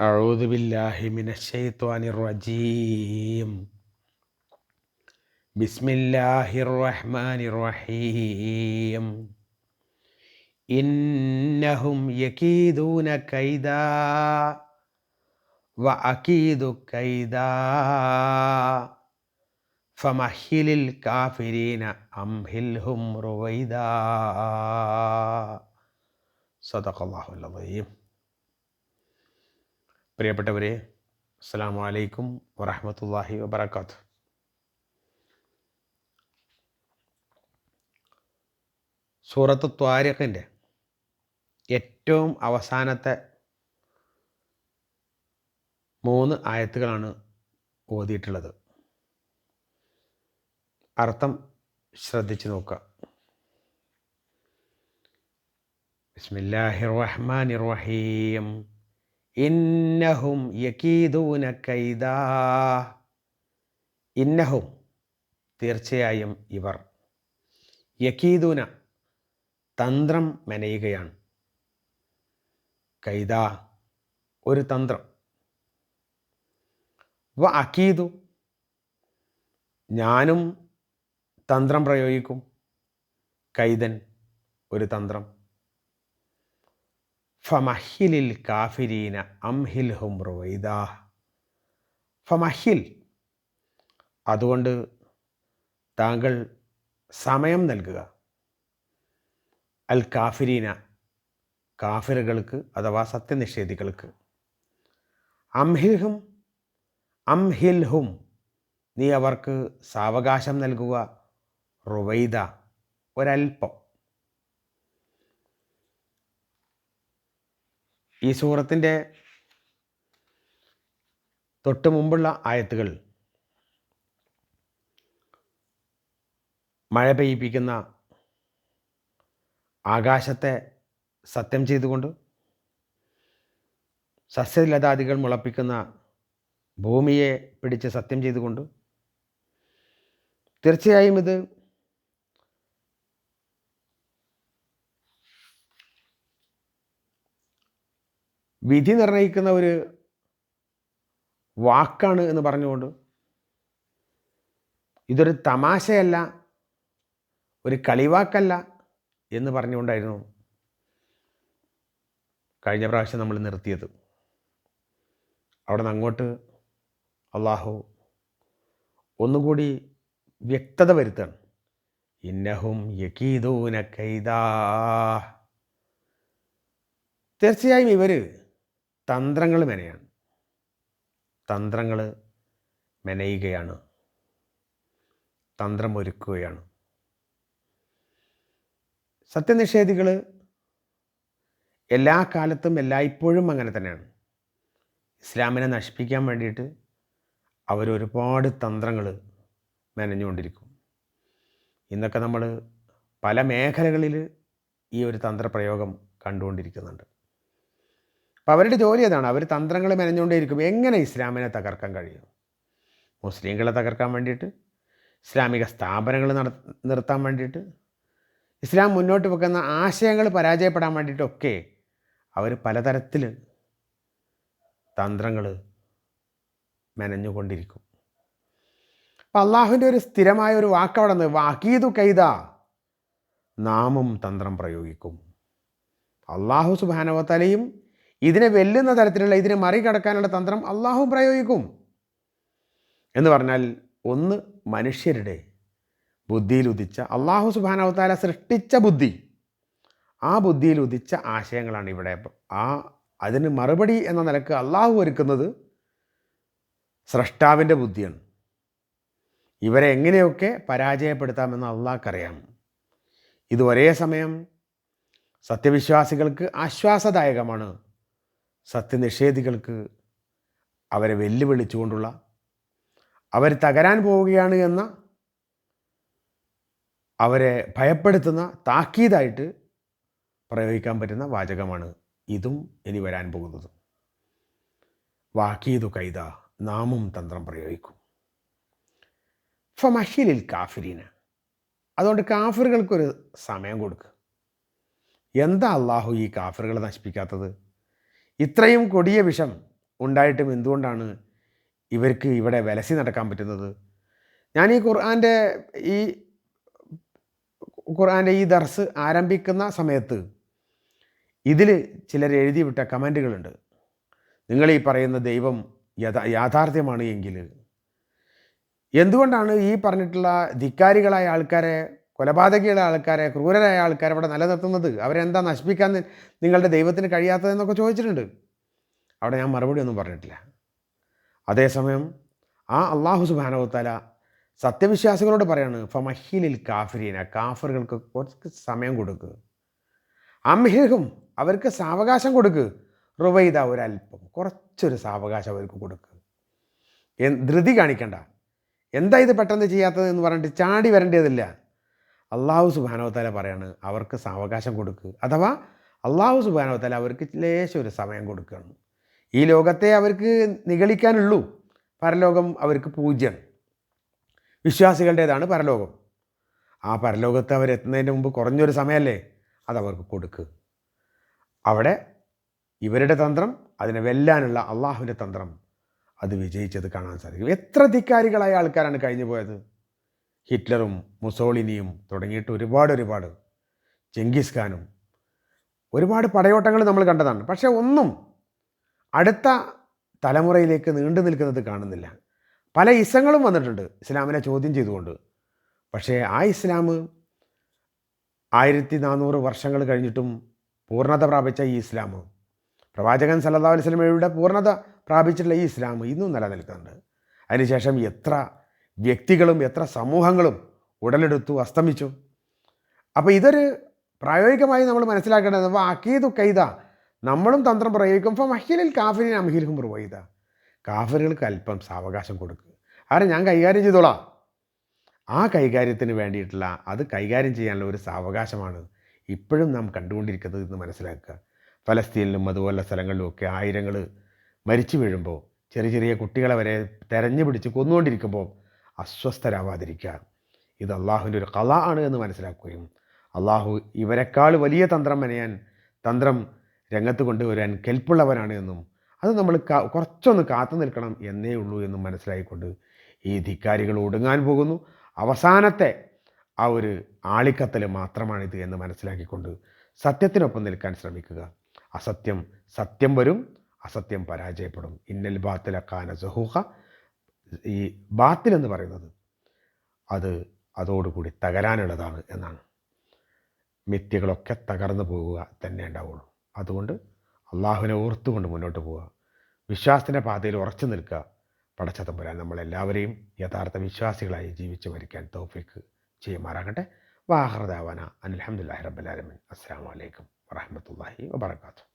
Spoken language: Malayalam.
أعوذ بالله من الشيطان الرجيم. بسم الله الرحمن الرحيم. إنهم يكيدون كيدا وأكيد كيدا. فمهل الكافرين أمهلهم رويدا. صدق الله العظيم. പ്രിയപ്പെട്ടവരെ അസ്സാം വലൈക്കും വറഹമത്തല്ലാഹി വബർക്കാത്ത് സൂറത്ത് ത്വാരിഖിന്റെ ഏറ്റവും അവസാനത്തെ മൂന്ന് ആയത്തുകളാണ് ഓതിയിട്ടുള്ളത്. അർത്ഥം ശ്രദ്ധിച്ചു നോക്കുക. ബിസ്മില്ലാഹിർ റഹ്മാനിർ റഹീം. ഇന്നഹും യക്കീദൂന കൈദാ. ഇന്നഹും തീർച്ചയായും ഇവർ. യക്കീദൂന തന്ത്രം മെനയുകയാണ്. കൈദ ഒരു തന്ത്രം. വ അക്കീദു ഞാനും തന്ത്രം പ്രയോഗിക്കും. കൈതൻ ഒരു തന്ത്രം. ഫമഹിലിൽ കാഫിരീന അംഹിൽ ഹും റുവൈദ. ഫമഹിൽ അതുകൊണ്ട് താങ്കൾ സമയം നൽകുക. അൽ കാഫിരീന കാഫിറുകൾക്ക് അഥവാ സത്യനിഷേധികൾക്ക്. അംഹിൽഹും അംഹിൽഹും നീ അവർക്ക് സാവകാശം നൽകുക. റുവൈദ ഒരൽപ്പം. ഈ സൂറത്തിന്റെ തൊട്ട് മുമ്പുള്ള ആയത്തുകൾ മഴ പെയ്യിപ്പിക്കുന്ന ആകാശത്തെ സത്യം ചെയ്തുകൊണ്ട് സസ്യലതാദികൾ മുളപ്പിക്കുന്ന ഭൂമിയെ പിടിച്ച് സത്യം ചെയ്തുകൊണ്ട് തീർച്ചയായും ഇത് വിധി നിർണയിക്കുന്ന ഒരു വാക്കാണ് എന്ന് പറഞ്ഞുകൊണ്ട് ഇതൊരു തമാശയല്ല ഒരു കളിവാക്കല്ല എന്ന് പറഞ്ഞുകൊണ്ടായിരുന്നു കഴിഞ്ഞ പ്രാവശ്യം നമ്മൾ നിർത്തിയത്. അവിടെ നിന്ന് അങ്ങോട്ട് അള്ളാഹു ഒന്നുകൂടി വ്യക്തത വരുത്താണ് ഇന്നഹും യക്കീദൂന കൈദാ. തീർച്ചയായും ഇവർ തന്ത്രങ്ങൾ മെനയാണ്. തന്ത്രങ്ങൾ മെനയുകയാണ്. തന്ത്രം ഒരുക്കുകയാണ്. സത്യനിഷേധികൾ എല്ലാ കാലത്തും എല്ലായ്പ്പോഴും അങ്ങനെ തന്നെയാണ്. ഇസ്ലാമിനെ നശിപ്പിക്കാൻ വേണ്ടിയിട്ട് അവരൊരുപാട് തന്ത്രങ്ങൾ മെനഞ്ഞുകൊണ്ടിരിക്കും. ഇന്നൊക്കെ നമ്മൾ പല മേഖലകളിൽ ഈ ഒരു തന്ത്രപ്രയോഗം കണ്ടുകൊണ്ടിരിക്കുന്നുണ്ട്. അപ്പോൾ അവരുടെ ജോലി അതാണ്. അവർ തന്ത്രങ്ങൾ മെനഞ്ഞുകൊണ്ടേയിരിക്കും. എങ്ങനെ ഇസ്ലാമിനെ തകർക്കാൻ കഴിയും? മുസ്ലിങ്ങളെ തകർക്കാൻ വേണ്ടിയിട്ട്? ഇസ്ലാമിക സ്ഥാപനങ്ങൾ നട നിർത്താൻ വേണ്ടിയിട്ട്? ഇസ്ലാം മുന്നോട്ട് വെക്കുന്ന ആശയങ്ങൾ പരാജയപ്പെടാൻ വേണ്ടിയിട്ടൊക്കെ അവർ പലതരത്തിൽ തന്ത്രങ്ങൾ മെനഞ്ഞുകൊണ്ടിരിക്കും. അപ്പം അള്ളാഹുവിന്റെ ഒരു സ്ഥിരമായ ഒരു വാക്കവിടെ നിന്ന് വാക്കീതു കൈത നാമും തന്ത്രം പ്രയോഗിക്കും. അള്ളാഹു സുബാനവത്തലയും ഇതിനെ വെല്ലുന്ന തരത്തിലുള്ള ഇതിനെ മറികടക്കാനുള്ള തന്ത്രം അള്ളാഹു പ്രയോഗിക്കും. എന്ന് പറഞ്ഞാൽ ഒന്ന് മനുഷ്യരുടെ ബുദ്ധിയിൽ ഉദിച്ച അള്ളാഹു സുബാനവത്താല സൃഷ്ടിച്ച ബുദ്ധി. ആ ബുദ്ധിയിൽ ഉദിച്ച ആശയങ്ങളാണ് ഇവിടെ ആ അതിന് മറുപടി എന്ന നിലയ്ക്ക് അള്ളാഹു ഒരുക്കുന്നത് സ്രഷ്ടാവിന്റെ ബുദ്ധിയാണ്. ഇവരെ എങ്ങനെയൊക്കെ പരാജയപ്പെടുത്താമെന്ന് അള്ളാഹ്ക്കറിയാം. ഇത് ഒരേ സമയം സത്യവിശ്വാസികൾക്ക് ആശ്വാസദായകമാണ്. സത്യനിഷേധികൾക്ക് അവരെ വെല്ലുവിളിച്ചുകൊണ്ടുള്ള അവർ തകരാൻ പോവുകയാണ് എന്ന അവരെ ഭയപ്പെടുത്തുന്ന താക്കീതായിട്ട് പ്രയോഗിക്കാൻ പറ്റുന്ന വാചകമാണ് ഇതും ഇനി വരാൻ പോകുന്നത്. വാക്കീതു കൈത നാമും തന്ത്രം പ്രയോഗിക്കും. ഫമഹിലിൽ കാഫിരീന. അതുകൊണ്ട് കാഫിറുകൾക്കൊരു സമയം കൊടുക്കുക എന്താ അള്ളാഹു ഈ കാഫിറുകളെ നശിപ്പിക്കാത്തത്? ഇത്രയും കൊടിയ വിഷം ഉണ്ടായിട്ടും എന്തുകൊണ്ടാണ് ഇവർക്ക് ഇവിടെ വിലസി നടക്കാൻ പറ്റുന്നത്? ഞാൻ ഈ ഖുർആന്റെ ഈ ഖുർആന്റെ ഈ ദർസ് ആരംഭിക്കുന്ന സമയത്ത് ഇതിൽ ചിലർ എഴുതിവിട്ട കമന്റുകളുണ്ട്. നിങ്ങൾ ഈ പറയുന്ന ദൈവം യഥാ യാഥാർത്ഥ്യമാണ് എങ്കിൽ എന്തുകൊണ്ടാണ് ഈ പറഞ്ഞിട്ടുള്ള ധിക്കാരികളായ ആൾക്കാരെ കൊലപാതകികളായ ആൾക്കാരെ ക്രൂരരായ ആൾക്കാരെ അവിടെ നിലനിർത്തുന്നത് അവരെന്താ നശിപ്പിക്കാൻ നിങ്ങളുടെ ദൈവത്തിന് കഴിയാത്തതെന്നൊക്കെ ചോദിച്ചിട്ടുണ്ട്. അവിടെ ഞാൻ മറുപടി ഒന്നും പറഞ്ഞിട്ടില്ല. അതേസമയം ആ അള്ളാഹു സുബാനവത്താല സത്യവിശ്വാസികളോട് പറയാണ് ഫമഹിലിൽ കാഫിരീന കാഫറുകൾക്ക് കുറച്ച് സമയം കൊടുക്കുക അംഹിഹും അവർക്ക് സാവകാശം കൊടുക്കുക റുവൈദ ഒരല്പം കുറച്ചൊരു സാവകാശം അവർക്ക് കൊടുക്കുക ധൃതി കാണിക്കണ്ട. എന്താ ഇത് പെട്ടെന്ന് ചെയ്യാത്തത് എന്ന് പറഞ്ഞിട്ട് ചാടി വരേണ്ടതില്ല. അള്ളാഹു സുബാനവത്താല പറയാണ് അവർക്ക് സാവകാശം കൊടുക്കുക അഥവാ അള്ളാഹു സുബാനവത്താല അവർക്ക് ലേശം ഒരു സമയം കൊടുക്കുകയാണ് ഈ ലോകത്തെ അവർക്ക് നിഗളിക്കാനുള്ളൂ. പരലോകം അവർക്ക് പൂജ്യമാണ് വിശ്വാസികളുടേതാണ് പരലോകം. ആ പരലോകത്ത് അവരെത്തുന്നതിന് മുമ്പ് കുറഞ്ഞൊരു സമയമല്ലേ? അതവർക്ക് കൊടുക്കുക അവിടെ ഇവരുടെ തന്ത്രം അതിനെ വെല്ലാനുള്ള അള്ളാഹുവിന്റെ തന്ത്രം അത് വിജയിച്ചത് കാണാൻ സാധിക്കും. എത്ര ധിക്കാരികളായ ആൾക്കാരാണ് കഴിഞ്ഞു പോയത് ഹിറ്റ്ലറും മുസോളിനിയും തുടങ്ങിയിട്ട് ഒരുപാട് ഒരുപാട്. ചെങ്കിസ് ഖാനും. ഒരുപാട് പടയോട്ടങ്ങൾ നമ്മൾ കണ്ടതാണ്. പക്ഷേ ഒന്നും അടുത്ത തലമുറയിലേക്ക് നീണ്ടു നിൽക്കുന്നത് കാണുന്നില്ല. പല ഇസങ്ങളും വന്നിട്ടുണ്ട് ഇസ്ലാമിനെ ചോദ്യം ചെയ്തുകൊണ്ട്. പക്ഷേ ആ ഇസ്ലാം ആയിരത്തി നാനൂറ് വർഷങ്ങൾ കഴിഞ്ഞിട്ടും പൂർണത പ്രാപിച്ച ഈ ഇസ്ലാം. പ്രവാചകൻ സല്ലാ അലൈഹി വസല്ലമയുടെ പൂർണത പ്രാപിച്ചിട്ടുള്ള ഈ ഇസ്ലാം ഇന്നും നിലനിൽക്കുന്നുണ്ട്. അതിനുശേഷം എത്ര വ്യക്തികളും എത്ര സമൂഹങ്ങളും ഉടലെടുത്തു അസ്തമിച്ചു. അപ്പോൾ ഇതൊരു പ്രായോഗികമായി നമ്മൾ മനസ്സിലാക്കേണ്ടത് അപ്പോൾ അക്കീതു കൈത നമ്മളും തന്ത്രം പ്രയോഗിക്കും. ഇപ്പം മഹിലിൽ കാഫിലിൻ അമഹിലും പ്രവൈത കാഫിലുകൾക്ക് അല്പം സാവകാശം കൊടുക്കുക ആരെ ഞാൻ കൈകാര്യം ചെയ്തോളാം. ആ കൈകാര്യത്തിന് വേണ്ടിയിട്ടുള്ള അത് കൈകാര്യം ചെയ്യാനുള്ള ഒരു സാവകാശമാണ് ഇപ്പോഴും നാം കണ്ടുകൊണ്ടിരിക്കുന്നത് എന്ന് മനസ്സിലാക്കുക. ഫലസ്തീനിലും സ്ഥലങ്ങളിലും ഒക്കെ ആയിരങ്ങൾ മരിച്ചു വീഴുമ്പോൾ ചെറിയ ചെറിയ കുട്ടികളെ വരെ തെരഞ്ഞു പിടിച്ച് കൊന്നുകൊണ്ടിരിക്കുമ്പോൾ അസ്വസ്ഥരാവാതിരിക്കുക. ഇത് അള്ളാഹുവിന്റെ ഒരു കല ആണ് എന്ന് മനസ്സിലാക്കുകയും അള്ളാഹു ഇവരെക്കാൾ വലിയ തന്ത്രം മെനയാൻ തന്ത്രം രംഗത്ത് കൊണ്ടുവരാൻ കെൽപ്പുള്ളവനാണ് എന്നും അത് നമ്മൾ കുറച്ചൊന്ന് കാത്തു നിൽക്കണം എന്നേ ഉള്ളൂ എന്നും മനസ്സിലായിക്കൊണ്ട് ഈ ധിക്കാരികൾ ഒടുങ്ങാൻ പോകുന്നു. അവസാനത്തെ ആ ഒരു ആളിക്കത്തൽ മാത്രമാണിത് എന്ന് മനസ്സിലാക്കിക്കൊണ്ട് സത്യത്തിനൊപ്പം നിൽക്കാൻ ശ്രമിക്കുക. അസത്യം സത്യം വരും അസത്യം പരാജയപ്പെടും. ഇന്നൽ ബാത്തില കാന സഹൂഹ ഈ ബാത്തിൽ എന്ന് പറയുന്നത് അത് അതോടുകൂടി തകരാനുള്ളതാണ് എന്നാണ്. മിഥ്യകളൊക്കെ തകർന്നു പോവുക തന്നെ ഉണ്ടാവുള്ളൂ. അതുകൊണ്ട് അള്ളാഹുവിനെ ഓർത്തുകൊണ്ട് മുന്നോട്ട് പോവുക. വിശ്വാസത്തിന്റെ പാതയിൽ ഉറച്ചു നിൽക്കുക. പടച്ചതമ്പുരാൻ നമ്മളെല്ലാവരെയും യഥാർത്ഥ വിശ്വാസികളായി ജീവിച്ചു മരിക്കാൻ തോഫിക്ക് ചെയ്യുമാറാകട്ടെ. വാഹൃദാവന അനിൽഹമുല്ലാഹി റബ്ബുലാലമിൻ അസ്സാം വലൈക്കും വറഹമത്തല്ലാഹി വബർക്കാത്തു